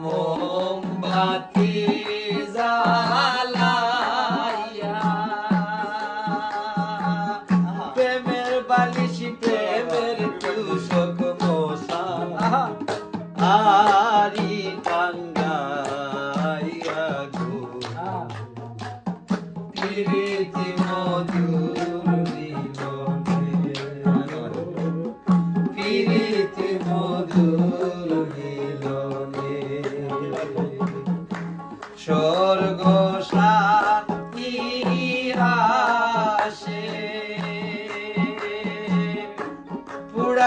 মোমবাতি জালাইয়া প্রেমের বালিশ প্রেমের তুষক মশা আরি টাঙ্গাইয়া গো প্রীতি মধুর জীবনে প্রীতি মধুর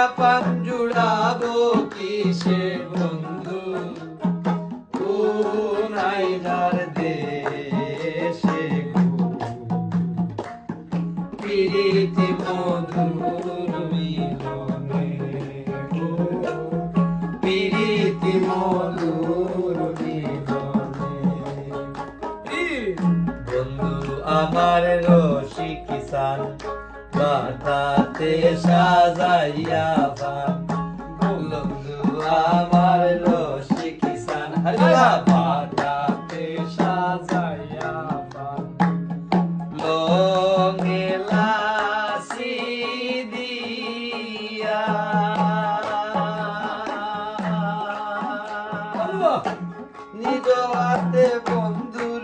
পুরা পান জুড়াবো কিসে বন্ধু? কোনাইলার দেশে প্রীতি মধুর মিলনে মধুর বন্ধু, আমার রশি কিষান বাতাতে সাজাইয়া পান বন্ধু আমার হরিয়া সাজাইয়া নিজ হাতে বন্ধুর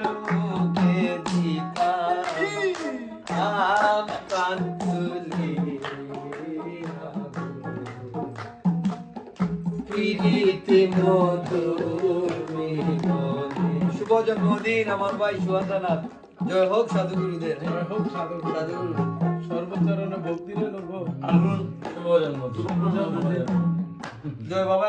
শুভ জন্মদিন আমার ভাই সুহান্দ্রনাথ জয় হোক সাধুগুরুদের। জয় হোক সাধুগুরু। সর্বচরণে ভক্তি রইল গো শুভ জন্মদিন জয় বাবা।